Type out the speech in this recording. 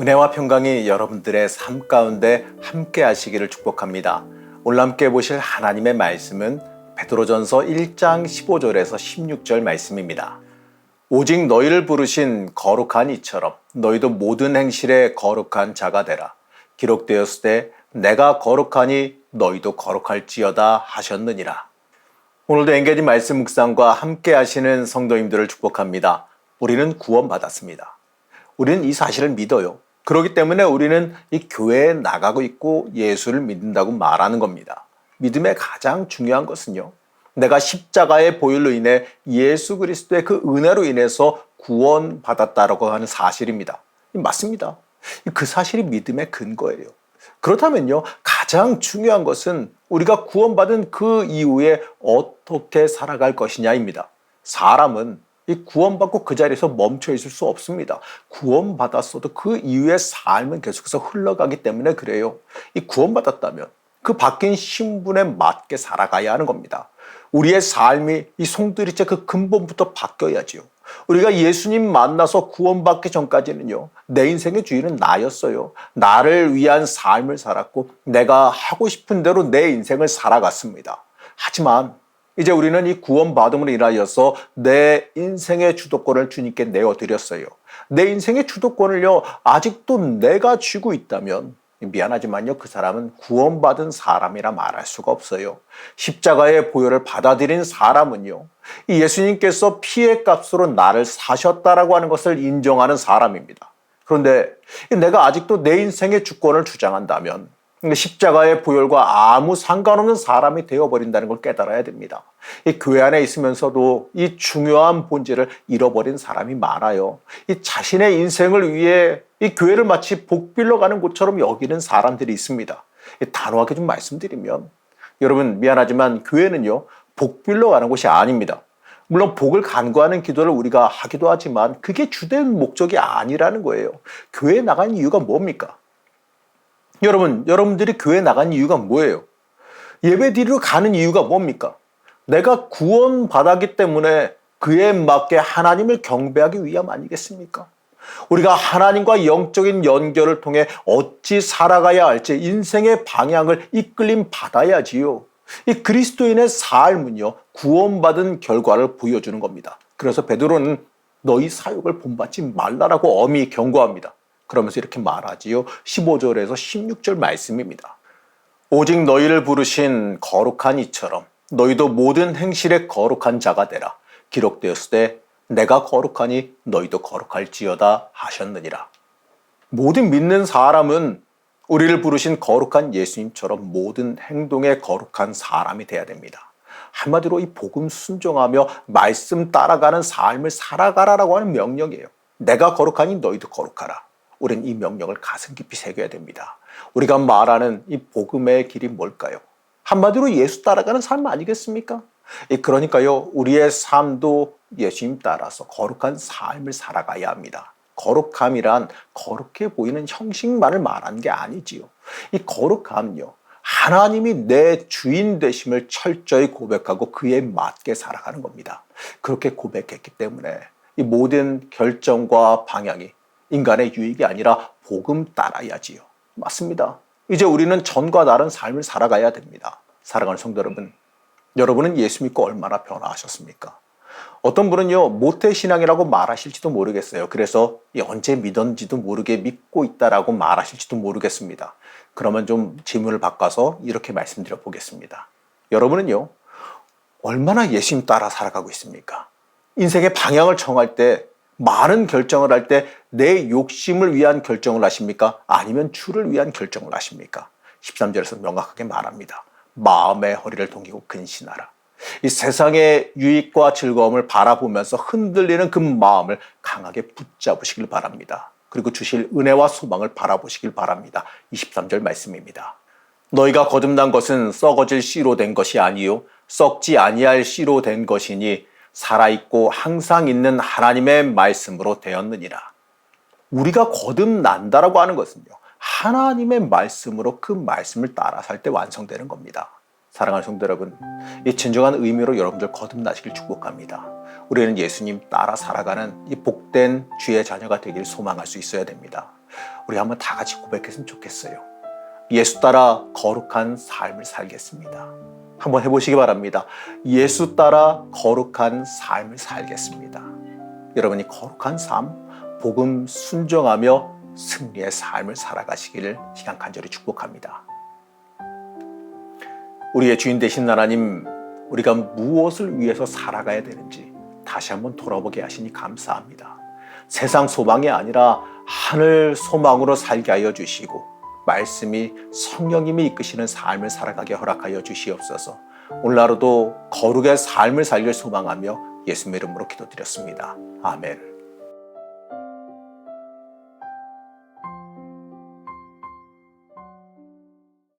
은혜와 평강이 여러분들의 삶 가운데 함께 하시기를 축복합니다. 오늘 함께 보실 하나님의 말씀은 베드로전서 1장 15절에서 16절 말씀입니다. 오직 너희를 부르신 거룩한 이처럼 너희도 모든 행실에 거룩한 자가 되라. 기록되었을 때 내가 거룩하니 너희도 거룩할지어다 하셨느니라. 오늘도 engage 말씀 묵상과 함께 하시는 성도님들을 축복합니다. 우리는 구원받았습니다. 우리는 이 사실을 믿어요. 그렇기 때문에 우리는 이 교회에 나가고 있고 예수를 믿는다고 말하는 겁니다. 믿음의 가장 중요한 것은요. 내가 십자가의 보혈로 인해 예수 그리스도의 그 은혜로 인해서 구원받았다라고 하는 사실입니다. 맞습니다. 그 사실이 믿음의 근거예요. 그렇다면요, 가장 중요한 것은 우리가 구원받은 그 이후에 어떻게 살아갈 것이냐입니다. 사람은 이 구원받고 그 자리에서 멈춰 있을 수 없습니다. 구원받았어도 그 이후의 삶은 계속해서 흘러가기 때문에 그래요. 이 구원받았다면 그 바뀐 신분에 맞게 살아가야 하는 겁니다. 우리의 삶이 이 송두리째 그 근본부터 바뀌어야지요. 우리가 예수님 만나서 구원받기 전까지는요, 내 인생의 주인은 나였어요. 나를 위한 삶을 살았고, 내가 하고 싶은 대로 내 인생을 살아갔습니다. 하지만, 이제 우리는 이 구원받음으로 인하여서 내 인생의 주도권을 주님께 내어드렸어요. 내 인생의 주도권을요, 아직도 내가 쥐고 있다면, 미안하지만요, 그 사람은 구원받은 사람이라 말할 수가 없어요. 십자가의 보혈을 받아들인 사람은요, 이 예수님께서 피의 값으로 나를 사셨다라고 하는 것을 인정하는 사람입니다. 그런데 내가 아직도 내 인생의 주권을 주장한다면 십자가의 보혈과 아무 상관없는 사람이 되어버린다는 걸 깨달아야 됩니다. 이 교회 안에 있으면서도 이 중요한 본질을 잃어버린 사람이 많아요. 이 자신의 인생을 위해 이 교회를 마치 복빌러 가는 곳처럼 여기는 사람들이 있습니다. 단호하게 좀 말씀드리면 여러분 미안하지만 교회는요 복빌러 가는 곳이 아닙니다. 물론 복을 간구하는 기도를 우리가 하기도 하지만 그게 주된 목적이 아니라는 거예요. 교회에 나간 이유가 뭡니까? 여러분, 여러분들이 교회 나간 이유가 뭐예요? 예배 드리러 가는 이유가 뭡니까? 내가 구원받았기 때문에 그에 맞게 하나님을 경배하기 위함 아니겠습니까? 우리가 하나님과 영적인 연결을 통해 어찌 살아가야 할지 인생의 방향을 이끌림 받아야지요. 이 그리스도인의 삶은요, 구원받은 결과를 보여주는 겁니다. 그래서 베드로는 너희 사역을 본받지 말라라고 엄히 경고합니다. 그러면서 이렇게 말하지요. 15절에서 16절 말씀입니다. 오직 너희를 부르신 거룩한 이처럼 너희도 모든 행실에 거룩한 자가 되라. 기록되었을 때 내가 거룩하니 너희도 거룩할지어다 하셨느니라. 모든 믿는 사람은 우리를 부르신 거룩한 예수님처럼 모든 행동에 거룩한 사람이 되어야 됩니다. 한마디로 이 복음 순종하며 말씀 따라가는 삶을 살아가라라고 하는 명령이에요. 내가 거룩하니 너희도 거룩하라. 우리는 이 명령을 가슴 깊이 새겨야 됩니다. 우리가 말하는 이 복음의 길이 뭘까요? 한마디로 예수 따라가는 삶 아니겠습니까? 그러니까요, 우리의 삶도 예수님 따라서 거룩한 삶을 살아가야 합니다. 거룩함이란 거룩해 보이는 형식만을 말하는 게 아니지요. 이 거룩함요. 하나님이 내 주인 되심을 철저히 고백하고 그에 맞게 살아가는 겁니다. 그렇게 고백했기 때문에 이 모든 결정과 방향이 인간의 유익이 아니라 복음 따라야지요. 맞습니다. 이제 우리는 전과 다른 삶을 살아가야 됩니다. 사랑하는 성도 여러분, 여러분은 예수 믿고 얼마나 변화하셨습니까? 어떤 분은요, 모태신앙이라고 말하실지도 모르겠어요. 그래서 언제 믿었는지도 모르게 믿고 있다라고 말하실지도 모르겠습니다. 그러면 좀 질문을 바꿔서 이렇게 말씀드려 보겠습니다. 여러분은요, 얼마나 예수님 따라 살아가고 있습니까? 인생의 방향을 정할 때, 많은 결정을 할 때 내 욕심을 위한 결정을 하십니까? 아니면 주를 위한 결정을 하십니까? 13절에서 명확하게 말합니다. 마음의 허리를 동이고 근신하라. 이 세상의 유익과 즐거움을 바라보면서 흔들리는 그 마음을 강하게 붙잡으시길 바랍니다. 그리고 주실 은혜와 소망을 바라보시길 바랍니다. 23절 말씀입니다. 너희가 거듭난 것은 썩어질 씨로 된 것이 아니요 썩지 아니할 씨로 된 것이니 살아있고 항상 있는 하나님의 말씀으로 되었느니라. 우리가 거듭난다라고 하는 것은요. 하나님의 말씀으로 그 말씀을 따라 살 때 완성되는 겁니다. 사랑하는 성도 여러분, 이 진정한 의미로 여러분들 거듭나시길 축복합니다. 우리는 예수님 따라 살아가는 이 복된 주의 자녀가 되길 소망할 수 있어야 됩니다. 우리 한번 다 같이 고백했으면 좋겠어요. 예수 따라 거룩한 삶을 살겠습니다. 한번 해보시기 바랍니다. 예수 따라 거룩한 삶을 살겠습니다. 여러분이 거룩한 삶, 복음 순종하며 승리의 삶을 살아가시기를 시간 간절히 축복합니다. 우리의 주인 되신 하나님, 우리가 무엇을 위해서 살아가야 되는지 다시 한번 돌아보게 하시니 감사합니다. 세상 소망이 아니라 하늘 소망으로 살게 하여 주시고, 말씀이 성령님이 이끄시는 삶을 살아가게 허락하여 주시옵소서. 오늘 하루도 거룩의 삶을 살길 소망하며 예수님의 이름으로 기도드렸습니다. 아멘.